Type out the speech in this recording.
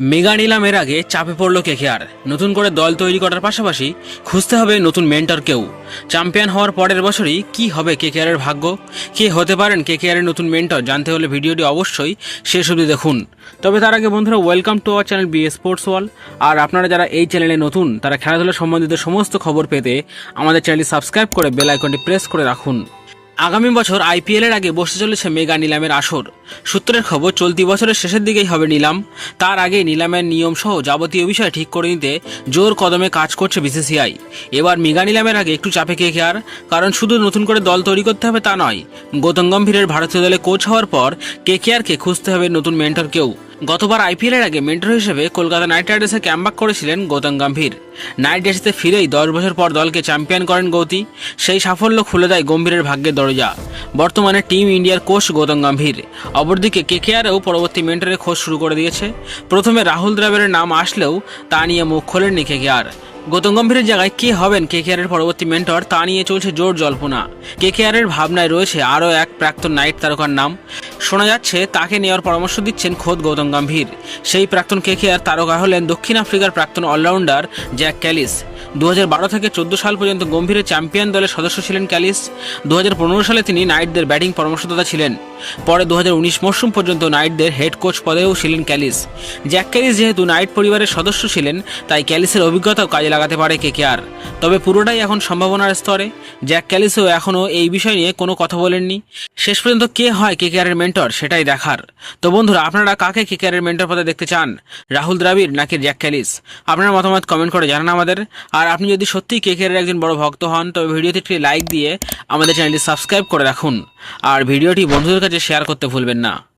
Mega নিলামের আগে চাপে পড়ল কেকেআর। নতুন করে দল তৈরি করার পাশাপাশি খুঁজতে হবে নতুন মেন্টরকেও চ্যাম্পিয়ন হওয়ার পরের বছরই কি হবে কেকেআরের ভাগ্য? কে হতে পারেন কেকেআরের নতুন মেন্টর? জানতে হলে ভিডিওটি অবশ্যই শেষ অবধি দেখুন। তবে তার আগে বন্ধুরা welcome to our channel B sports wall আর আপনারা যারা এই চ্যানেলে নতুন, তারা খেলাধুলা সম্বন্ধিত সমস্ত খবর পেতে আমাদের চ্যানেলটি সাবস্ক্রাইব করে বেল আইকনটি প্রেস করে রাখুন। আগামী বছর আইপিএল এর আগে বসতে চলেছে মেগা নিলামের আসর। সূত্রের খবর, চলতি বছরের শেষের দিকেই হবে নিলাম। তার আগে নিলামের নিয়ম সহ যাবতীয় বিষয় ঠিক করে নিতে জোর কদমে কাজ করছে বিসিসিআই। এবার মেগা নিলামের আগে একটু চাপে কে আর? কারণ শুধু নতুন করে দল তৈরি করতে হবে তা নয়, গৌতম গম্ভীরের ভারতীয় দলে কোচ হওয়ার পর কে কে খুঁজতে হবে নতুন মেন্টরকেও গতবার আইপিএলের আগে মেন্টর হিসেবে কলকাতা নাইট রাইডার্সে ক্যাম্পাক করেছিলেন গৌতম গম্ভীর। নাইট রাইডার্সে ফিরেই দশ বছর পর দলকে চ্যাম্পিয়ন করেন গৌতি। সেই সাফল্য খুলে দেয় গম্ভীরের ভাগ্যের দরজা। বর্তমানে টিম ইন্ডিয়ার কোচ গৌতম গম্ভীর। অপরদিকে কেকেআরও পরবর্তী মেন্টরের খোঁজ শুরু করে দিয়েছে। প্রথমে রাহুল দ্রাবিড়ের নাম আসলেও তা নিয়ে মুখ খোলেননি কেকেআর। গৌতম গম্ভীরের জায়গায় কে হবেন কে কেকেআরের পরবর্তী মেন্টর তা নিয়ে চলছে জোর জল্পনা। কে কেকেআরের ভাবনায় রয়েছে আরও এক প্রাক্তন নাইট তারকার নাম। শোনা যাচ্ছে, তাকে নেওয়ার পরামর্শ দিচ্ছেন খোদ গৌতম গম্ভীর সেই প্রাক্তন কে কেয়ার তারকা হলেন দক্ষিণ আফ্রিকার প্রাক্তন অলরাউন্ডার জ্যাক ক্যালিস দু হাজার বারো থেকে চোদ্দ সাল পর্যন্ত গম্ভীরের চ্যাম্পিয়ন দলের সদস্য ছিলেন ক্যালিস। দু হাজার পনেরো সালে তিনি নাইটদের ব্যাটিং পরামর্শদাতা ছিলেন। পরে দু মরশুম পর্যন্ত নাইটদের হেড কোচ পদেও ছিলেন ক্যালিস। জ্যাক ক্যালিস যেহেতু নাইট পরিবারের সদস্য ছিলেন, তাই ক্যালিসের অভিজ্ঞতাও কাজে লাগাতে পারে কে কেকেআর তবে পুরোটাই এখন সম্ভাবনার স্তরে। জ্যাক ক্যালিসও এখনও এই বিষয় নিয়ে কোনো কথা বলেননি। শেষ পর্যন্ত কে হয় কে কেকেআরের মেন্টর সেটাই দেখার। তো বন্ধুরা, আপনারা কাকে কে কেকেআরের মেন্টর পদে দেখতে চান? রাহুল দ্রাবিড় নাকি জ্যাক ক্যালিস? আপনার মতামত কমেন্ট করে জানান আমাদের। আর আপনি যদি সত্যিই কেকের একজন বড় ভক্ত হন, তবে ভিডিওতে একটি লাইক দিয়ে আমাদের চ্যানেলটি সাবস্ক্রাইব করে রাখুন। আর ভিডিওটি বন্ধুদের কাছে শেয়ার করতে ভুলবেন না।